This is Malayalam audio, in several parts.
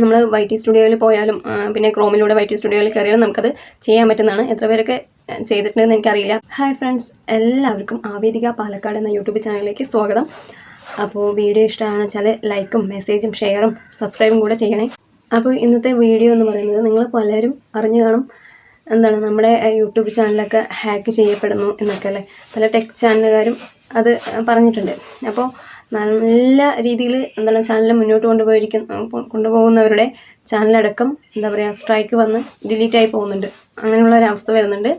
നമ്മൾ വൈ ടി സ്റ്റുഡിയോയിൽ പോയാലും പിന്നെ ക്രോമിലൂടെ വൈ ടി സ്റ്റുഡിയോയിൽ കയറിയാലും നമുക്കത് ചെയ്യാൻ പറ്റുന്നതാണ്. എത്ര പേരൊക്കെ ചെയ്തിട്ടുണ്ടെന്ന് എനിക്കറിയില്ല. ഹായ് ഫ്രണ്ട്സ് എല്ലാവർക്കും ആവേദിക പാലക്കാട് എന്ന യൂട്യൂബ് ചാനലിലേക്ക് സ്വാഗതം. അപ്പോൾ വീഡിയോ ഇഷ്ടമാണെന്ന് വെച്ചാൽ ലൈക്കും മെസ്സേജും ഷെയറും സബ്സ്ക്രൈബും കൂടെ ചെയ്യണേ. അപ്പോൾ ഇന്നത്തെ വീഡിയോ എന്ന് പറയുന്നത് നിങ്ങൾ പലരും അറിഞ്ഞു കാണും. എന്താണ് നമ്മുടെ യൂട്യൂബ് ചാനലൊക്കെ ഹാക്ക് ചെയ്യപ്പെടുന്നു എന്നൊക്കെ അല്ലേ? പല ടെക് ചാനലുകാരും അത് പറഞ്ഞിട്ടുണ്ട്. അപ്പോൾ നല്ല രീതിയിൽ എന്താണ് ചാനൽ മുന്നോട്ട് കൊണ്ടുപോയിരിക്കുന്ന കൊണ്ടുപോകുന്നവരുടെ ചാനലടക്കം എന്താ പറയുക സ്ട്രൈക്ക് വന്ന് ഡിലീറ്റായി പോകുന്നുണ്ട്. അങ്ങനെയുള്ള ഒരു അവസ്ഥ വരുന്നുണ്ട്.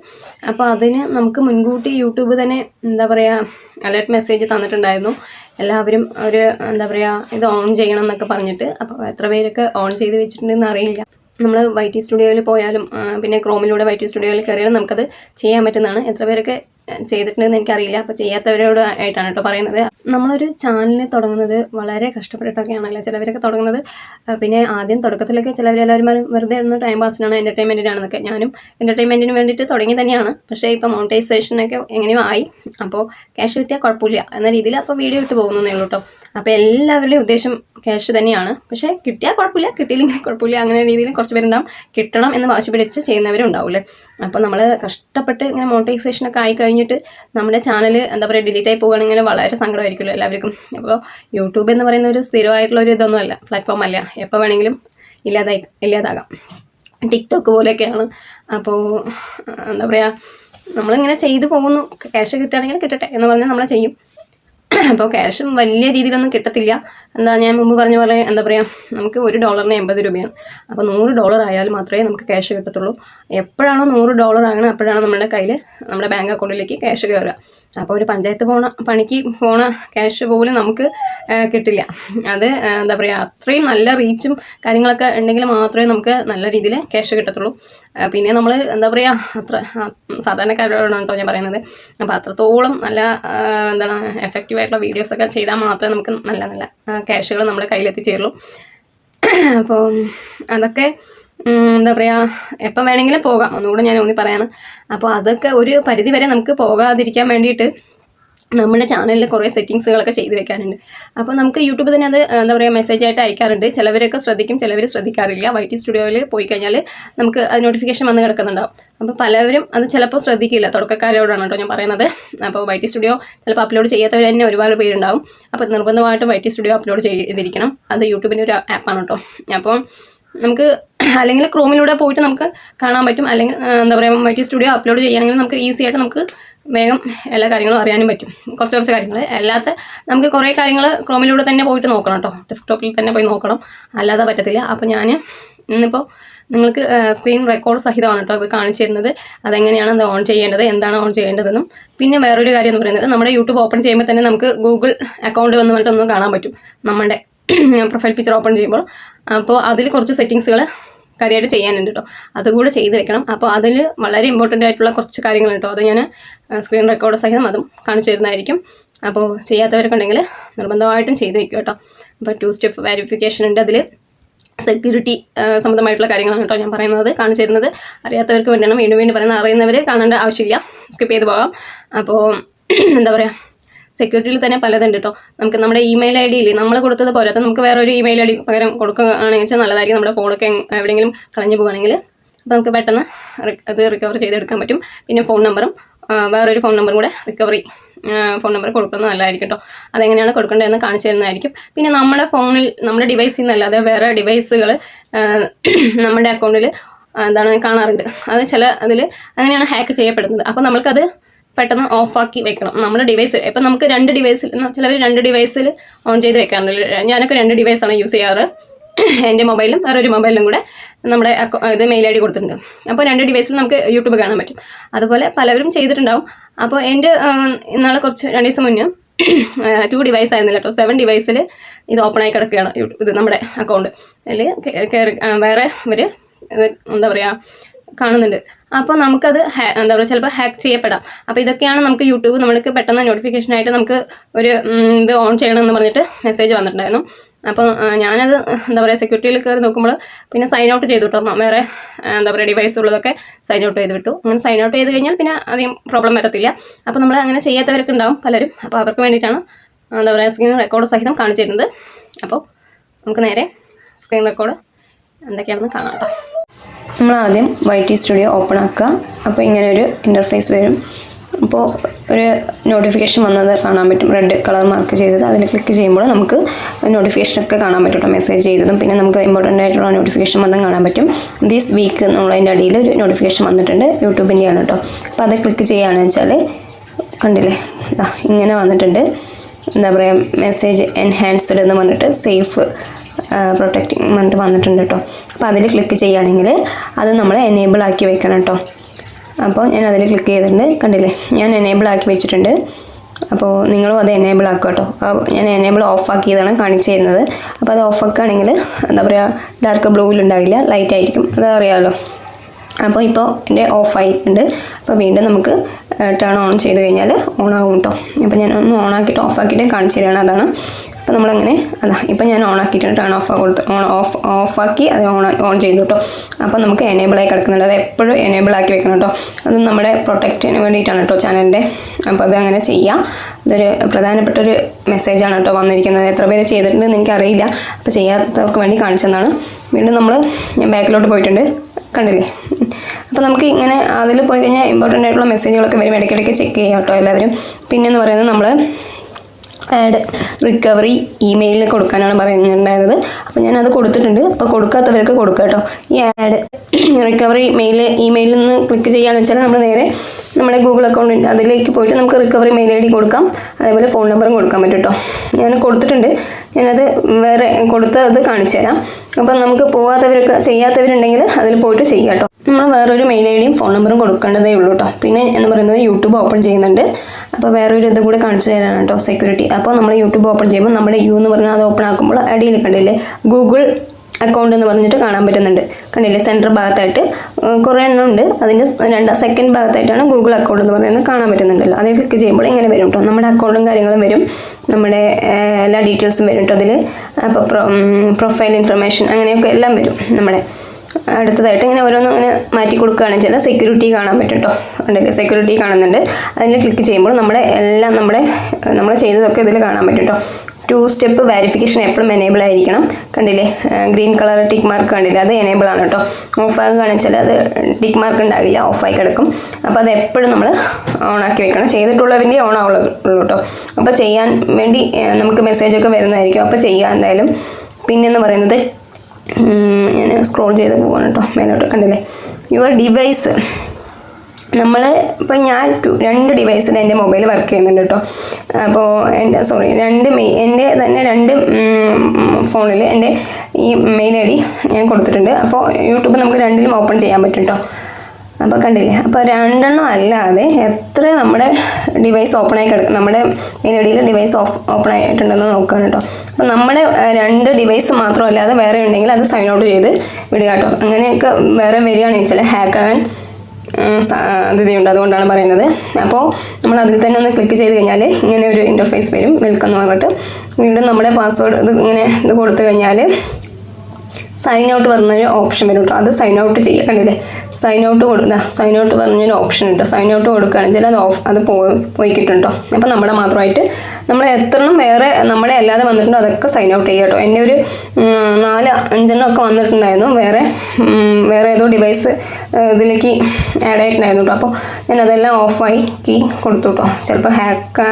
അപ്പോൾ അതിന് നമുക്ക് മുൻകൂട്ടി യൂട്യൂബ് തന്നെ എന്താ പറയുക അലേർട്ട് മെസ്സേജ് തന്നിട്ടുണ്ടായിരുന്നു. എല്ലാവരും ഒരു എന്താ പറയുക ഇത് ഓൺ ചെയ്യണം എന്നൊക്കെ പറഞ്ഞിട്ട്. അപ്പോൾ എത്ര പേരൊക്കെ ഓൺ ചെയ്ത് വെച്ചിട്ടുണ്ടെന്ന് അറിയില്ല. നമ്മൾ വൈ ടി സ്റ്റുഡിയോയിൽ പോയാലും പിന്നെ ക്രോമിലൂടെ വൈ ടി സ്റ്റുഡിയോയിൽ കയറിയാലും നമുക്കത് ചെയ്യാൻ പറ്റുന്നതാണ്. എത്ര പേരൊക്കെ ചെയ്തിട്ടുണ്ടെന്ന് എനിക്കറിയില്ല. അപ്പോൾ ചെയ്യാത്തവരോട് ആയിട്ടാണ് കേട്ടോ പറയുന്നത്. നമ്മളൊരു ചാനൽ തുടങ്ങുന്നത് വളരെ കഷ്ടപ്പെട്ടിട്ടൊക്കെയാണല്ലോ ചിലവരൊക്കെ തുടങ്ങുന്നത്. പിന്നെ ആദ്യം തുടക്കത്തിലൊക്കെ ചിലവരെല്ലാവരും എല്ലാവരും വെറുതെ ഇടുന്ന ടൈം പാസിനാണ് എന്റർടൈൻമെന്റിനാണെന്നൊക്കെ ഞാനും എന്റർടൈൻമെന്റിന് വേണ്ടിയിട്ട് തുടങ്ങി തന്നെയാണ്. പക്ഷേ ഇപ്പോൾ മോണിറ്റൈസേഷനൊക്കെ എങ്ങനെയോ ആയി. അപ്പോൾ ക്യാഷ് കിട്ടിയാൽ കുഴപ്പമില്ല. എന്ന രീതിയിൽ അപ്പോൾ വീഡിയോ ഇട്ട് പോകുന്നേ ഉള്ളൂ കേട്ടോ. അപ്പോൾ എല്ലാവരുടെയും ഉദ്ദേശം ക്യാഷ് തന്നെയാണ്. പക്ഷേ കിട്ടിയാൽ കുഴപ്പമില്ല കിട്ടിയില്ലെങ്കിൽ കുഴപ്പമില്ല. അങ്ങനെ രീതിയിൽ കുറച്ച് പേരുണ്ടാവും. കിട്ടണം എന്ന് വാശി പിടിച്ച് ചെയ്യുന്നവരും ഉണ്ടാവില്ലേ അപ്പോൾ നമ്മൾ കഷ്ടപ്പെട്ട് ഇങ്ങനെ മോണിറ്റൈസേഷനൊക്കെ ആയി കഴിഞ്ഞിട്ട് നമ്മുടെ ചാനൽ എന്താ പറയുക ഡിലീറ്റ് ആയി പോകുകയാണെങ്കിൽ വളരെ സങ്കടമായിരിക്കുമല്ലോ എല്ലാവർക്കും. അപ്പോൾ യൂട്യൂബ് എന്ന് പറയുന്ന ഒരു സ്ഥിരമായിട്ടുള്ള ഒരു ഇതൊന്നുമല്ല പ്ലാറ്റ്ഫോം അല്ല. എപ്പോൾ വേണമെങ്കിലും ഇല്ലാതായി ഇല്ലാതാകാം. ടിക്ടോക്ക് പോലെയൊക്കെയാണ്. അപ്പോൾ എന്താ പറയുക നമ്മളിങ്ങനെ ചെയ്തു പോകുന്നു. ക്യാഷ് കിട്ടുകയാണെങ്കിൽ കിട്ടട്ടെ എന്ന് പറഞ്ഞാൽ നമ്മൾ ചെയ്യും. അപ്പോൾ ക്യാഷും വലിയ രീതിയിലൊന്നും കിട്ടത്തില്ല. എന്താ ഞാൻ മുമ്പ് പറഞ്ഞ പോലെ എന്താ പറയുക നമുക്ക് ഒരു ഡോളറിന് എൺപത് രൂപയാണ്. അപ്പോൾ നൂറ് ഡോളർ ആയാൽ മാത്രമേ നമുക്ക് ക്യാഷ് കിട്ടത്തുള്ളൂ. എപ്പോഴാണോ നൂറ് ഡോളർ ആകണം അപ്പോഴാണ് നമ്മുടെ കയ്യിൽ നമ്മുടെ ബാങ്ക് അക്കൗണ്ടിലേക്ക് ക്യാഷ് കയറുക. അപ്പോൾ ഒരു പഞ്ചായത്ത് പോണ പണിക്ക് പോണ ക്യാഷ് പോലും നമുക്ക് കിട്ടില്ല. അത് എന്താ പറയുക അത്രയും നല്ല റീച്ചും കാര്യങ്ങളൊക്കെ ഉണ്ടെങ്കിൽ മാത്രമേ നമുക്ക് നല്ല രീതിയിൽ ക്യാഷ് കിട്ടത്തുള്ളൂ. പിന്നെ നമ്മൾ എന്താ പറയുക അത്ര സാധാരണക്കാരോടാണ് കേട്ടോ ഞാൻ പറയുന്നത്. അപ്പോൾ അത്രത്തോളം നല്ല എന്താണ് എഫക്റ്റീവ് ആയിട്ടുള്ള വീഡിയോസൊക്കെ ചെയ്താൽ മാത്രമേ നമുക്ക് നല്ല നല്ല ക്യാഷുകൾ നമ്മുടെ കയ്യിലെത്തിച്ചേരുള്ളൂ. അപ്പോൾ അതൊക്കെ എന്താ പറയുക എപ്പം വേണമെങ്കിലും പോകാം. ഒന്നുകൂടെ ഞാൻ ഊന്നി പറയാണ്. അപ്പോൾ അതൊക്കെ ഒരു പരിധി വരെ നമുക്ക് പോകാതിരിക്കാൻ വേണ്ടിയിട്ട് നമ്മുടെ ചാനലിൽ കുറേ സെറ്റിങ്സുകളൊക്കെ ചെയ്തു വെക്കാറുണ്ട് അപ്പോൾ നമുക്ക് യൂട്യൂബ് തന്നെ അത് എന്താ പറയുക മെസ്സേജ് ആയിട്ട് അയക്കാറുണ്ട്. ചിലവരൊക്കെ ശ്രദ്ധിക്കും ചിലവർ ശ്രദ്ധിക്കാറില്ല. വൈ ടി സ്റ്റുഡിയോയിൽ പോയി കഴിഞ്ഞാൽ നമുക്ക് നോട്ടിഫിക്കേഷൻ വന്ന് കിടക്കുന്നുണ്ടാവും. അപ്പോൾ പലവരും അത് ചിലപ്പോൾ ശ്രദ്ധിക്കില്ല. തുടക്കക്കാരോടാണ് കേട്ടോ ഞാൻ പറയുന്നത്. അപ്പോൾ വൈ ടി സ്റ്റുഡിയോ ചിലപ്പോൾ അപ്ലോഡ് ചെയ്യാത്തവർ തന്നെ ഒരുപാട് പേരുണ്ടാവും. അപ്പോൾ നിർബന്ധമായിട്ടും വൈ ടി സ്റ്റുഡിയോ അപ്ലോഡ് ചെയ്തിരിക്കണം. അത് യൂട്യൂബിന്റെ ഒരു ആപ്പാണ് കേട്ടോ. അപ്പോൾ നമുക്ക് അല്ലെങ്കിൽ ക്രോമിലൂടെ പോയിട്ട് നമുക്ക് കാണാൻ പറ്റും. അല്ലെങ്കിൽ എന്താ പറയുക മൈ ടി സ്റ്റുഡിയോ അപ്ലോഡ് ചെയ്യുകയാണെങ്കിൽ നമുക്ക് ഈസി ആയിട്ട് നമുക്ക് വേഗം എല്ലാ കാര്യങ്ങളും അറിയാനും പറ്റും. കുറച്ച് കുറച്ച് കാര്യങ്ങൾ അല്ലാത്ത നമുക്ക് കുറേ കാര്യങ്ങൾ ക്രോമിലൂടെ തന്നെ പോയിട്ട് നോക്കണം കേട്ടോ. ഡെസ്ക്ടോപ്പിൽ തന്നെ പോയി നോക്കണം. അല്ലാതെ പറ്റത്തില്ല. അപ്പോൾ ഞാൻ ഇന്നിപ്പോൾ നിങ്ങൾക്ക് സ്ക്രീൻ റെക്കോർഡ് സഹിതമാണ് കേട്ടോ അത് കാണിച്ചു തരുന്നത്. അതെങ്ങനെയാണ് അത് ഓൺ ചെയ്യേണ്ടത് എന്താണ് ഓൺ ചെയ്യേണ്ടതെന്നും. പിന്നെ വേറൊരു കാര്യം എന്ന് പറയുന്നത് നമ്മുടെ യൂട്യൂബ് ഓപ്പൺ ചെയ്യുമ്പോൾ തന്നെ നമുക്ക് ഗൂഗിൾ അക്കൗണ്ട് വന്ന് പറഞ്ഞിട്ടൊന്നും കാണാൻ പറ്റും. നമ്മുടെ പ്രൊഫൈൽ പിക്ചർ ഓപ്പൺ ചെയ്യുമ്പോൾ. അപ്പോൾ അതിൽ കുറച്ച് സെറ്റിങ്സുകൾ കാര്യമായിട്ട് ചെയ്യാനുണ്ട് കേട്ടോ അതുകൂടെ ചെയ്ത് വെക്കണം. അപ്പോൾ അതിൽ വളരെ ഇമ്പോർട്ടന്റ് ആയിട്ടുള്ള കുറച്ച് കാര്യങ്ങൾ കേട്ടോ അത് ഞാൻ സ്ക്രീൻ റെക്കോർഡ് സഹിതം അതും കാണിച്ചു തരുന്നതായിരിക്കും. അപ്പോൾ ചെയ്യാത്തവരൊക്കെ നിർബന്ധമായിട്ടും ചെയ്ത് വെക്കുക കേട്ടോ അപ്പോൾ ടു സ്റ്റെപ്പ് വെരിഫിക്കേഷൻ ഉണ്ട് അതിൽ സെക്യൂരിറ്റി സംബന്ധമായിട്ടുള്ള കാര്യങ്ങളാണ് കേട്ടോ ഞാൻ പറയുന്നത് കാണിച്ചു തരുന്നത്. അറിയാത്തവർക്ക് വേണ്ടിയാണ് വീണ്ടും വീണ്ടും പറയുന്നത്. അറിയുന്നവർ കാണേണ്ട ആവശ്യമില്ല. സ്കിപ്പ് ചെയ്ത് പോകാം. അപ്പോൾ എന്താ പറയുക സെക്യൂരിറ്റിയിൽ തന്നെ പലതുണ്ട് കേട്ടോ നമുക്ക് നമ്മുടെ ഇമെയിൽ ഐ ഇല്ലേ? നമ്മൾ കൊടുത്തത് പോരാത്ത നമുക്ക് വേറെ ഒരു ഇമെയിൽ ഐ ഡി പകരം കൊടുക്കുകയാണെങ്കിൽ വെച്ചാൽ നല്ലതായിരിക്കും. നമ്മുടെ ഫോണൊക്കെ എവിടെയെങ്കിലും കളഞ്ഞു പോകുകയാണെങ്കിൽ അപ്പോൾ നമുക്ക് പെട്ടെന്ന് അത് റിക്കവർ ചെയ്തെടുക്കാൻ പറ്റും. പിന്നെ ഫോൺ നമ്പറും വേറൊരു ഫോൺ നമ്പറും കൂടെ റിക്കവറി ഫോൺ നമ്പർ കൊടുക്കുന്നത് നല്ലതായിരിക്കും കേട്ടോ അതെങ്ങനെയാണ് കൊടുക്കേണ്ടതെന്ന് കാണിച്ചു തരുന്നതായിരിക്കും. പിന്നെ നമ്മുടെ ഫോണിൽ നമ്മുടെ ഡിവൈസിൽ നിന്നല്ലാതെ വേറെ ഡിവൈസുകൾ നമ്മുടെ അക്കൗണ്ടിൽ എന്താണ് കാണാറുണ്ട്. അത് ചില അതിൽ അങ്ങനെയാണ് ഹാക്ക് ചെയ്യപ്പെടുന്നത്. അപ്പോൾ നമ്മൾക്കത് പെട്ടെന്ന് ഓഫാക്കി വെക്കണം. നമ്മുടെ ഡിവൈസ് ഇപ്പം നമുക്ക് രണ്ട് ഡിവൈസിൽ ചിലവർ രണ്ട് ഡിവൈസിൽ ഓൺ ചെയ്ത് വെക്കാറുണ്ട്. ഞാനൊക്കെ രണ്ട് ഡിവൈസാണ് യൂസ് ചെയ്യാറ്. എന്റെ മൊബൈലും വേറൊരു മൊബൈലും കൂടെ നമ്മുടെ ഇത് മെയിൽ ഐ ഡി കൊടുത്തിട്ടുണ്ട്. അപ്പോൾ രണ്ട് ഡിവൈസിൽ നമുക്ക് യൂട്യൂബ് കാണാൻ പറ്റും. അതുപോലെ പലവരും ചെയ്തിട്ടുണ്ടാവും. അപ്പോൾ എന്റെ ഇന്നാളെ കുറച്ച് രണ്ട് ദിവസം മുന്നേ ടു ഡിവൈസ് ആയിരുന്നില്ല കേട്ടോ. സെവൻ ഡിവൈസിൽ ഇത് ഓപ്പൺ ആയി കിടക്കുകയാണ് ഇത് നമ്മുടെ അക്കൗണ്ട് അതിൽ കയറി വേറെ ഇവർ എന്താ പറയുക കാണുന്നുണ്ട്. അപ്പോൾ നമുക്കത് എന്താ പറയുക ചിലപ്പോൾ ഹാക്ക് ചെയ്യപ്പെടാം. അപ്പോൾ ഇതൊക്കെയാണ് നമുക്ക് യൂട്യൂബ് നമ്മൾക്ക് പെട്ടെന്ന് നോട്ടിഫിക്കേഷനായിട്ട് നമുക്ക് ഒരു ഇത് ഓൺ ചെയ്യണമെന്ന് പറഞ്ഞിട്ട് മെസ്സേജ് വന്നിട്ടുണ്ടായിരുന്നു. അപ്പോൾ ഞാനത് എന്താ പറയുക സെക്യൂരിറ്റിയിൽ കയറി നോക്കുമ്പോൾ പിന്നെ സൈൻ ഔട്ട് ചെയ്തു കേട്ടോ വേറെ എന്താ പറയുക ഡിവൈസ് ഉള്ളതൊക്കെ സൈൻ ഔട്ട് ചെയ്ത് വിട്ടു അങ്ങനെ സൈൻ ഔട്ട് ചെയ്ത് കഴിഞ്ഞാൽ പിന്നെ അധികം പ്രോബ്ലം വരത്തില്ല. അപ്പോൾ നമ്മൾ അങ്ങനെ ചെയ്യാത്തവരൊക്കെ ഉണ്ടാവും പലരും. അപ്പോൾ അവർക്ക് വേണ്ടിയിട്ടാണ് എന്താ പറയുക സ്ക്രീൻ റെക്കോർഡ് സഹിതം കാണിച്ചിരുന്നത്. അപ്പോൾ നമുക്ക് നേരെ സ്ക്രീൻ റെക്കോർഡ് എന്തൊക്കെയാണെന്ന് കാണാം നമ്മൾ ആദ്യം വൈ ടി സ്റ്റുഡിയോ ഓപ്പൺ ആക്കുക. അപ്പോൾ ഇങ്ങനെ ഒരു ഇന്റർഫേസ് വരും. അപ്പോൾ ഒരു നോട്ടിഫിക്കേഷൻ വന്നത് കാണാൻ പറ്റും. റെഡ് കളർ മാർക്ക് ചെയ്തത്. അതിൽ ക്ലിക്ക് ചെയ്യുമ്പോൾ നമുക്ക് നോട്ടിഫിക്കേഷനൊക്കെ കാണാൻ പറ്റും മെസ്സേജ് ചെയ്തതും. പിന്നെ നമുക്ക് ഇമ്പോർട്ടന്റ് ആയിട്ടുള്ള നോട്ടിഫിക്കേഷൻ വന്നും കാണാൻ പറ്റും. ദിസ് വീക്ക് നമ്മളതിന്റെ അടിയിൽ ഒരു നോട്ടിഫിക്കേഷൻ വന്നിട്ടുണ്ട്. യൂട്യൂബിന്റെയാണ് കേട്ടോ അപ്പോൾ അത് ക്ലിക്ക് ചെയ്യുകയാണെന്ന് വെച്ചാൽ കണ്ടില്ലേ? ഇങ്ങനെ വന്നിട്ടുണ്ട്. എന്താ പറയുക മെസ്സേജ് എൻഹാൻസ്ഡ് എന്ന് പറഞ്ഞിട്ട് സേഫ് പ്രൊട്ടക്റ്റിംഗ് പറഞ്ഞിട്ട് വന്നിട്ടുണ്ട് കേട്ടോ അപ്പോൾ അതിൽ ക്ലിക്ക് ചെയ്യുകയാണെങ്കിൽ അത് നമ്മൾ എനേബിൾ ആക്കി വെക്കണം കേട്ടോ അപ്പോൾ ഞാൻ അതിൽ ക്ലിക്ക് ചെയ്തിട്ടുണ്ട്. കണ്ടില്ലേ? ഞാൻ എനേബിൾ ആക്കി വെച്ചിട്ടുണ്ട്. അപ്പോൾ നിങ്ങളും അത് എനേബിൾ ആക്കുക കേട്ടോ ഞാൻ എനേബിൾ ഓഫ് ആക്കിയതാണ് കാണിച്ചു തരുന്നത്. അപ്പോൾ അത് ഓഫ് ആക്കുകയാണെങ്കിൽ എന്താ പറയുക ഡാർക്ക് ബ്ലൂവിൽ ബ്ലൂവിലുണ്ടാവില്ല ലൈറ്റ് ആയിരിക്കും. അത് അറിയാമല്ലോ അപ്പോൾ ഇപ്പോൾ എന്റെ ഓഫായിട്ടുണ്ട് അപ്പോൾ വീണ്ടും നമുക്ക് ടേൺ ഓൺ ചെയ്ത് കഴിഞ്ഞാൽ ഓൺ ആകും കേട്ടോ അപ്പോൾ ഞാൻ ഒന്ന് ഓൺ ആക്കിയിട്ട് ഓഫ് ആക്കിയിട്ട് കാണിച്ചു തരികയാണ് അതാണ്. അപ്പോൾ നമ്മളങ്ങനെ അതാ ഇപ്പോൾ ഞാൻ ഓൺ ആക്കിയിട്ട് ടേൺ ഓഫ് കൊടുത്ത് ഓൺ ഓഫ് ഓഫ് ആക്കി അത് ഓൺ ഓൺ ചെയ്തു കേട്ടോ അപ്പോൾ നമുക്ക് എനേബിളായി കിടക്കുന്നുണ്ട്. അത് എപ്പോഴും എനേബിൾ ആക്കി വെക്കണം കേട്ടോ അത് നമ്മുടെ പ്രൊട്ടക്റ്റിന് വേണ്ടിയിട്ടാണ് കേട്ടോ ചാനലിന്റെ അപ്പോൾ അത് അങ്ങനെ ചെയ്യാം. അതൊരു പ്രധാനപ്പെട്ട ഒരു മെസ്സേജാണ് കേട്ടോ വന്നിരിക്കുന്നത്. എത്ര പേര് ചെയ്തിട്ടുണ്ടെന്ന് എനിക്കറിയില്ല. അപ്പോൾ ചെയ്യാത്തവർക്ക് വേണ്ടി കാണിച്ചതാണ്. വീണ്ടും നമ്മൾ ഞാൻ ബാക്കിലോട്ട് പോയിട്ടുണ്ട്. കണ്ടില്ലേ? അപ്പോൾ നമുക്ക് ഇങ്ങനെ അതിൽ പോയി കഴിഞ്ഞാൽ ഇമ്പോർട്ടന്റ് ആയിട്ടുള്ള മെസ്സേജുകളൊക്കെ വരും. ഇടയ്ക്കിടയ്ക്ക് ചെക്ക് ചെയ്യാം കേട്ടോ എല്ലാവരും. പിന്നെന്ന് പറയുന്നത് നമ്മൾ ആഡ് റിക്കവറി ഇമെയിലിൽ കൊടുക്കാനാണ് പറയുന്നുണ്ടായിരുന്നത്. അപ്പോൾ ഞാനത് കൊടുത്തിട്ടുണ്ട്. അപ്പോൾ കൊടുക്കാത്തവർക്ക് കൊടുക്കാം കേട്ടോ. ഈ ആഡ് റിക്കവറി മെയിൽ ഇമെയിലിൽ നിന്ന് ക്ലിക്ക് ചെയ്യുകയാണെന്ന് വെച്ചാൽ നമ്മൾ നേരെ നമ്മുടെ ഗൂഗിൾ അക്കൗണ്ട് അതിലേക്ക് പോയിട്ട് നമുക്ക് റിക്കവറി മെയിൽ ഐ ഡി കൊടുക്കാം അതേപോലെ ഫോൺ നമ്പറും കൊടുക്കാൻ പറ്റും കേട്ടോ ഞാൻ കൊടുത്തിട്ടുണ്ട്. ഞാനത് വേറെ കൊടുത്ത് അത് കാണിച്ചു തരാം. അപ്പം നമുക്ക് പോകാത്തവരൊക്കെ ചെയ്യാത്തവരുണ്ടെങ്കിൽ അതിൽ പോയിട്ട് ചെയ്യാം കേട്ടോ നമ്മൾ വേറൊരു മെയിൽ ഐ ഡിയും ഫോൺ നമ്പറും കൊടുക്കേണ്ടതേ ഉള്ളൂ കേട്ടോ പിന്നെ എന്ന് പറയുന്നത് യൂട്യൂബ് ഓപ്പൺ ചെയ്യുന്നുണ്ട്. അപ്പോൾ വേറൊരു ഇത് കൂടെ കാണിച്ചു തരാനാണ് കേട്ടോ സെക്യൂരിറ്റി അപ്പോൾ നമ്മൾ യൂട്യൂബ് ഓപ്പൺ ചെയ്യുമ്പോൾ നമ്മുടെ യു എന്ന് പറഞ്ഞാൽ അത് ഓപ്പൺ ആക്കുമ്പോൾ അടിയിൽ കണ്ടില്ലേ? ഗൂഗിൾ അക്കൗണ്ട് എന്ന് പറഞ്ഞിട്ട് കാണാൻ പറ്റുന്നുണ്ട്. കണ്ടില്ലേ? സെന്റർ ഭാഗത്തായിട്ട്. കുറേ എണ്ണം ഉണ്ട്. അതിന്റെ രണ്ടാം സെക്കൻഡ് ഭാഗത്തായിട്ടാണ് ഗൂഗിൾ അക്കൗണ്ട് എന്ന് പറയുന്നത് കാണാൻ പറ്റുന്നുണ്ടല്ലോ. അതിൽ ക്ലിക്ക് ചെയ്യുമ്പോൾ ഇങ്ങനെ വരും കേട്ടോ നമ്മുടെ അക്കൗണ്ടും കാര്യങ്ങളും വരും. നമ്മുടെ എല്ലാ ഡീറ്റെയിൽസും വരും കേട്ടോ അതിൽ അപ്പോൾ പ്രൊഫൈൽ ഇൻഫർമേഷൻ അങ്ങനെയൊക്കെ എല്ലാം വരും നമ്മുടെ. അടുത്തതായിട്ട് ഇങ്ങനെ ഓരോന്നും ഇങ്ങനെ മാറ്റി കൊടുക്കുകയാണെങ്കിൽ ചില സെക്യൂരിറ്റി കാണാൻ പറ്റും കേട്ടോ ഉണ്ടല്ലേ സെക്യൂരിറ്റി കാണുന്നുണ്ട്. അതിൽ ക്ലിക്ക് ചെയ്യുമ്പോൾ നമ്മുടെ എല്ലാം നമ്മുടെ നമ്മൾ ചെയ്തതൊക്കെ ഇതിൽ കാണാൻ പറ്റും കേട്ടോ ടു സ്റ്റെപ്പ് വെരിഫിക്കേഷൻ എപ്പോഴും എനേബിൾ ആയിരിക്കണം. കണ്ടില്ലേ? ഗ്രീൻ കളർ ടിക്ക് മാർക്ക് കണ്ടില്ലേ? അത് എനേബിൾ ആണ് കേട്ടോ ഓഫ് ആകുകയാണെന്ന് വെച്ചാൽ അത് ടിക്ക് മാർക്ക് ഉണ്ടാകില്ല ഓഫായി കിടക്കും. അപ്പോൾ അത് എപ്പോഴും നമ്മൾ ഓൺ ആക്കി വെക്കണം. ചെയ്തിട്ടുള്ളവന്റെ ഓൺ ആവുള്ളൂ കേട്ടോ അപ്പോൾ ചെയ്യാൻ വേണ്ടി നമുക്ക് മെസ്സേജൊക്കെ വരുന്നതായിരിക്കും. അപ്പോൾ ചെയ്യുക എന്തായാലും. പിന്നെന്ന് പറയുന്നത് ഞാൻ സ്ക്രോൾ ചെയ്ത് പോകണം കേട്ടോ മേലോട്ട് കണ്ടില്ലേ? യുവർ ഡിവൈസ് നമ്മൾ ഇപ്പോൾ ഞാൻ രണ്ട് ഡിവൈസിൽ എന്റെ മൊബൈൽ വർക്ക് ചെയ്യുന്നുണ്ട് കേട്ടോ അപ്പോൾ എന്റെ സോറി രണ്ട് മെയ് എന്റെ തന്നെ രണ്ട് ഫോണിൽ എന്റെ ഈ മെയിൽ ഐ ഡി ഞാൻ കൊടുത്തിട്ടുണ്ട്. അപ്പോൾ യൂട്യൂബ് നമുക്ക് രണ്ടിലും ഓപ്പൺ ചെയ്യാൻ പറ്റും കേട്ടോ അപ്പോൾ കണ്ടില്ലേ? അപ്പോൾ രണ്ടെണ്ണം അല്ലാതെ എത്ര നമ്മുടെ ഡിവൈസ് ഓപ്പൺ ആയി കിടക്കും നമ്മുടെ മെയിൽ ഐ ഡിയിൽ ഡിവൈസ് ഓഫ് ഓപ്പൺ ആയിട്ടുണ്ടെന്ന് നോക്കുകയാണ് കേട്ടോ അപ്പോൾ നമ്മുടെ രണ്ട് ഡിവൈസ് മാത്രമല്ലാതെ വേറെ ഉണ്ടെങ്കിൽ അത് സൈൻ ഔട്ട് ചെയ്ത് വിടുക കേട്ടോ അങ്ങനെയൊക്കെ വേറെ വരികയാണെന്ന് വെച്ചാൽ ഹാക്ക് ആകാൻ സാധ്യതയുണ്ട് അതുകൊണ്ടാണ് പറയുന്നത്. അപ്പോൾ നമ്മൾ അതിൽ തന്നെ ഒന്ന് ക്ലിക്ക് ചെയ്ത് കഴിഞ്ഞാൽ ഇങ്ങനെ ഒരു ഇന്റർഫേസ് വരും. വെൽക്കം എന്ന് പറഞ്ഞിട്ട്. വീണ്ടും നമ്മുടെ പാസ്വേഡ് ഇത് ഇങ്ങനെ ഇത് കൊടുത്തു കഴിഞ്ഞാൽ സൈൻ ഔട്ട് പറഞ്ഞൊരു ഓപ്ഷൻ വരും കേട്ടോ അത് സൈൻ ഔട്ട് ചെയ്യുക കണ്ടില്ലേ? സൈൻ ഔട്ട് കൊടുക്കുക സൈൻ ഔട്ട് പറഞ്ഞൊരു ഓപ്ഷൻ ഉണ്ട് സൈൻ ഔട്ട് കൊടുക്കുകയാണെങ്കിൽ അത് ഓഫ് അത് പോയി പോയി കിട്ടും അപ്പോൾ നമ്മുടെ മാത്രമായിട്ട് നമ്മൾ എത്രണ്ണം വേറെ നമ്മളെ അല്ലാതെ വന്നിട്ടുണ്ടോ അതൊക്കെ സൈൻ ഔട്ട് ചെയ്യുക കേട്ടോ എന്റെ ഒരു നാല് അഞ്ചെണ്ണം ഒക്കെ വന്നിട്ടുണ്ടായിരുന്നു. വേറെ വേറെ ഏതോ ഡിവൈസ് ഇതിലേക്ക് ആഡ് ആയിട്ടുണ്ടായിരുന്നു കേട്ടോ അപ്പോൾ ഞാൻ അതെല്ലാം കീ കൊടുത്തു കേട്ടോ ചിലപ്പോൾ ഹാക്ക്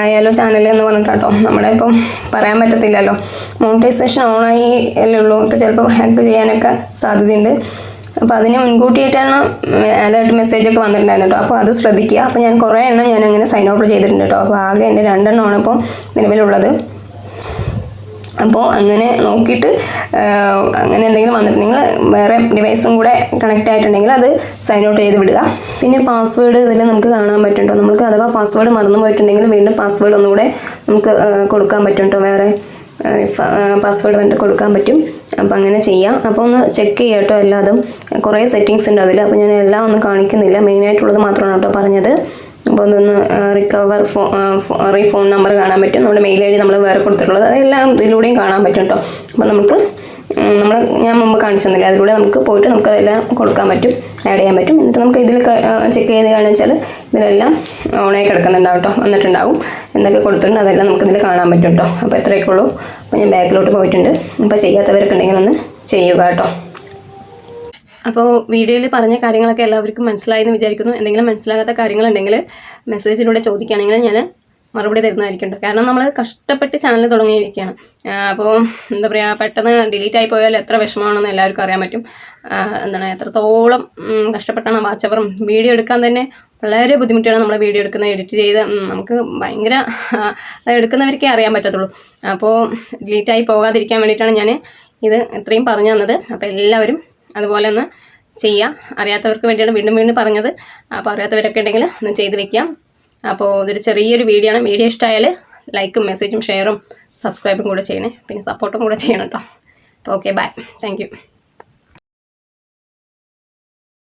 ആയാലോ ചാനൽ എന്ന് പറഞ്ഞിട്ടാട്ടോ നമ്മുടെ ഇപ്പം പറയാൻ പറ്റത്തില്ലല്ലോ. മോണിറ്റൈസേഷൻ ഓണായി അല്ലേ ഉള്ളൂ. ഇപ്പോൾ ചിലപ്പോൾ ഹാക്ക് ചെയ്യാനൊക്കെ സാധ്യതയുണ്ട്. അപ്പോൾ അതിന് മുൻകൂട്ടിയിട്ടാണ് അലേർട്ട് മെസ്സേജ് ഒക്കെ വന്നിട്ടുണ്ടായിരുന്നു കേട്ടോ. അപ്പോൾ അത് ശ്രദ്ധിക്കുക. അപ്പോൾ ഞാൻ കുറേ എണ്ണം ഞാൻ അങ്ങനെ സൈൻ ഔട്ട് ചെയ്തിട്ടുണ്ട് കേട്ടോ. അപ്പോൾ ആകെ എന്റെ രണ്ടെണ്ണമാണ് ഇപ്പോൾ നിലവിലുള്ളത്. അപ്പോൾ അങ്ങനെ നോക്കിയിട്ട് അങ്ങനെ എന്തെങ്കിലും വന്നിട്ടുണ്ടെങ്കിൽ വേറെ ഡിവൈസും കൂടെ കണക്റ്റ് ആയിട്ടുണ്ടെങ്കിൽ അത് സൈൻ ഔട്ട് ചെയ്ത് വിടുക. പിന്നെ പാസ്വേഡ് ഇതിൽ നമുക്ക് കാണാൻ പറ്റും കേട്ടോ. നമുക്ക് അഥവാ പാസ്വേഡ് മറന്നു പോയിട്ടുണ്ടെങ്കിൽ വീണ്ടും പാസ്വേഡ് ഒന്നുകൂടെ നമുക്ക് കൊടുക്കാൻ പറ്റും കേട്ടോ വേറെ. പാസ്വേഡ് വേണ്ട കൊടുക്കാൻ പറ്റും. അപ്പോൾ അങ്ങനെ ചെയ്യാം. അപ്പോൾ ഒന്ന് ചെക്ക് ചെയ്യാം കേട്ടോ എല്ലാതും. കുറേ സെറ്റിങ്സ് ഉണ്ട് അതിൽ അപ്പോൾ ഞാൻ എല്ലാം ഒന്നും കാണിക്കുന്നില്ല. മെയിനായിട്ടുള്ളത് മാത്രമാണ് കേട്ടോ പറഞ്ഞത്. അപ്പോൾ അതൊന്ന് റിക്കവർ ഫോ റീ ഫോൺ നമ്പർ കാണാൻ പറ്റും. നമ്മുടെ മെയിൽ ഐ ഡി നമ്മൾ വേറെ കൊടുത്തിട്ടുള്ളത്. അതെല്ലാം ഇതിലൂടെയും കാണാൻ പറ്റും കേട്ടോ അപ്പോൾ നമുക്ക് നമ്മൾ ഞാൻ മുമ്പ് കാണിച്ചു തന്നില്ല അതിലൂടെ നമുക്ക് പോയിട്ട് നമുക്ക് അതെല്ലാം കൊടുക്കാൻ പറ്റും ആഡ് ചെയ്യാൻ പറ്റും. എന്നിട്ട് നമുക്ക് ഇതിൽ ചെക്ക് ചെയ്ത് കാണിച്ചാൽ ഇതിലെല്ലാം ഓണായി കിടക്കുന്നുണ്ടാവും കേട്ടോ വന്നിട്ടുണ്ടാവും. എന്തൊക്കെ കൊടുത്തിട്ടുണ്ട് അതെല്ലാം നമുക്ക് ഇതിൽ കാണാൻ പറ്റും കേട്ടോ അപ്പോൾ എത്രയൊക്കെ ഉള്ളൂ. അപ്പോൾ ഞാൻ ബാക്കിലോട്ട് പോയിട്ടുണ്ട്. അപ്പോൾ ചെയ്യാത്തവരൊക്കെ ഉണ്ടെങ്കിൽ ഒന്ന് ചെയ്യുക കേട്ടോ അപ്പോൾ വീഡിയോയിൽ പറഞ്ഞ കാര്യങ്ങളൊക്കെ എല്ലാവർക്കും മനസ്സിലായെന്ന് വിചാരിക്കുന്നു. എന്തെങ്കിലും മനസ്സിലാകാത്ത കാര്യങ്ങളുണ്ടെങ്കിൽ മെസ്സേജിലൂടെ ചോദിക്കുകയാണെങ്കിൽ ഞാൻ മറുപടി തരുന്നതായിരിക്കും കാരണം നമ്മൾ കഷ്ടപ്പെട്ട് ചാനൽ തുടങ്ങിയിരിക്കുകയാണ് അപ്പോൾ എന്താ പറയുക പെട്ടെന്ന് ഡിലീറ്റ് ആയി പോയാൽ എത്ര വിഷമമാണെന്ന് എല്ലാവർക്കും അറിയാൻ പറ്റും. എന്താണ് എത്രത്തോളം കഷ്ടപ്പെട്ടാണ് വാച്ചവറും വീഡിയോ എടുക്കാൻ തന്നെ വളരെ ബുദ്ധിമുട്ടാണ് നമ്മൾ വീഡിയോ എടുക്കുന്നത് എഡിറ്റ് ചെയ്ത് നമുക്ക് ഭയങ്കര എടുക്കുന്നവർക്കേ അറിയാൻ പറ്റത്തുള്ളൂ. അപ്പോൾ ഡിലീറ്റ് ആയി പോകാതിരിക്കാൻ വേണ്ടിയിട്ടാണ് ഞാൻ ഇത് ഇത്രയും പറഞ്ഞു തന്നത്. അപ്പോൾ എല്ലാവരും അതുപോലെ ഒന്ന് ചെയ്യുക അറിയാത്തവർക്ക് വേണ്ടിയാണ് വീണ്ടും വീണ്ടും പറഞ്ഞത്. അപ്പോൾ അറിയാത്തവരൊക്കെ ഉണ്ടെങ്കിൽ ഒന്ന് ചെയ്ത് വെക്കാം അപ്പോൾ ഇതൊരു ചെറിയൊരു വീഡിയോ ആണ്. വീഡിയോ ഇഷ്ടമായാൽ ലൈക്കും മെസ്സേജും ഷെയറും സബ്സ്ക്രൈബും കൂടെ ചെയ്യണേ. പിന്നെ സപ്പോർട്ടും കൂടെ ചെയ്യണം കേട്ടോ ഓക്കെ ബൈ താങ്ക്